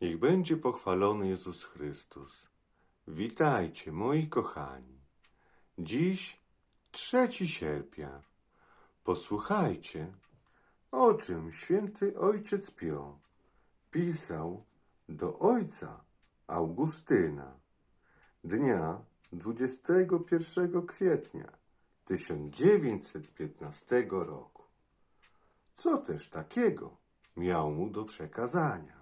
Niech będzie pochwalony Jezus Chrystus. Witajcie, moi kochani. Dziś trzeci sierpnia. Posłuchajcie, o czym święty ojciec Pio pisał do ojca Augustyna dnia 21 kwietnia 1915 roku. Co też takiego miał mu do przekazania?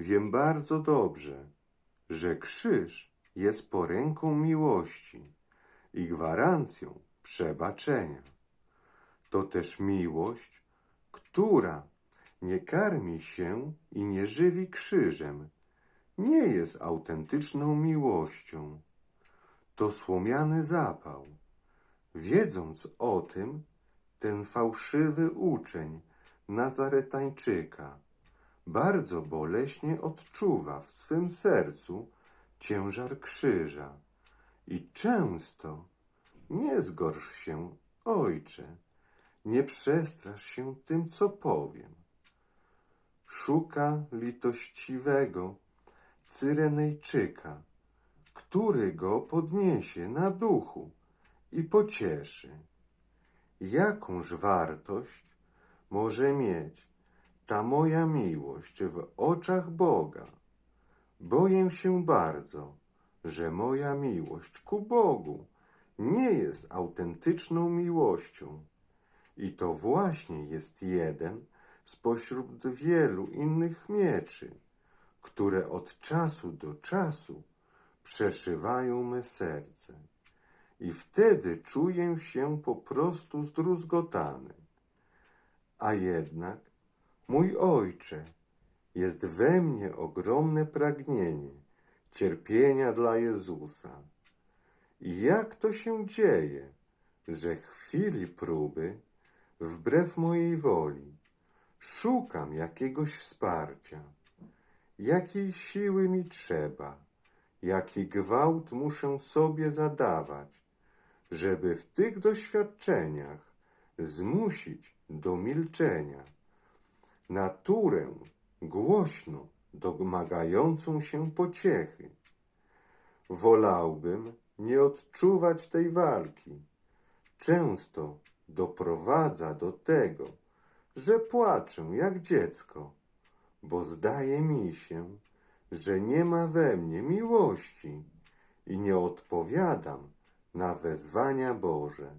Wiem bardzo dobrze, że krzyż jest poręką miłości i gwarancją przebaczenia. To też miłość, która nie karmi się i nie żywi krzyżem, nie jest autentyczną miłością. To słomiany zapał. Wiedząc o tym, ten fałszywy uczeń Nazaretańczyka bardzo boleśnie odczuwa w swym sercu ciężar krzyża i często nie zgorsz się, ojcze, nie przestrasz się tym, co powiem. Szuka litościwego Cyrenejczyka, który go podniesie na duchu i pocieszy. Jakąż wartość może mieć ta moja miłość w oczach Boga? Boję się bardzo, że moja miłość ku Bogu nie jest autentyczną miłością. I to właśnie jest jeden spośród wielu innych mieczy, które od czasu do czasu przeszywają me serce. I wtedy czuję się po prostu zdruzgotany. A jednak, mój ojcze, jest we mnie ogromne pragnienie cierpienia dla Jezusa. I jak to się dzieje, że chwili próby, wbrew mojej woli, szukam jakiegoś wsparcia, jakiej siły mi trzeba, jaki gwałt muszę sobie zadawać, żeby w tych doświadczeniach zmusić do milczenia naturę głośno domagającą się pociechy. Wolałbym nie odczuwać tej walki. Często doprowadza do tego, że płaczę jak dziecko, bo zdaje mi się, że nie ma we mnie miłości i nie odpowiadam na wezwania Boże.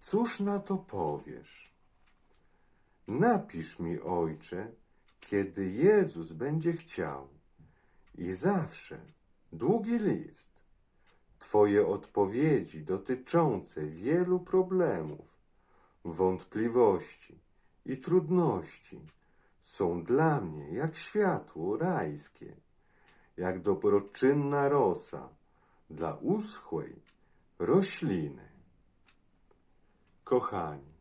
Cóż na to powiesz? Napisz mi, ojcze, kiedy Jezus będzie chciał. I zawsze długi list. Twoje odpowiedzi dotyczące wielu problemów, wątpliwości i trudności są dla mnie jak światło rajskie, jak dobroczynna rosa dla uschłej rośliny. Kochani,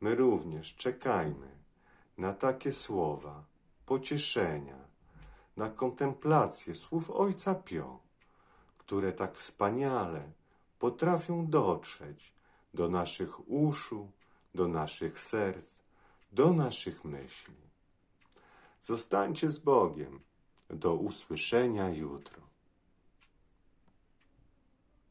my również czekajmy na takie słowa pocieszenia, na kontemplację słów Ojca Pio, które tak wspaniale potrafią dotrzeć do naszych uszu, do naszych serc, do naszych myśli. Zostańcie z Bogiem. Do usłyszenia jutro.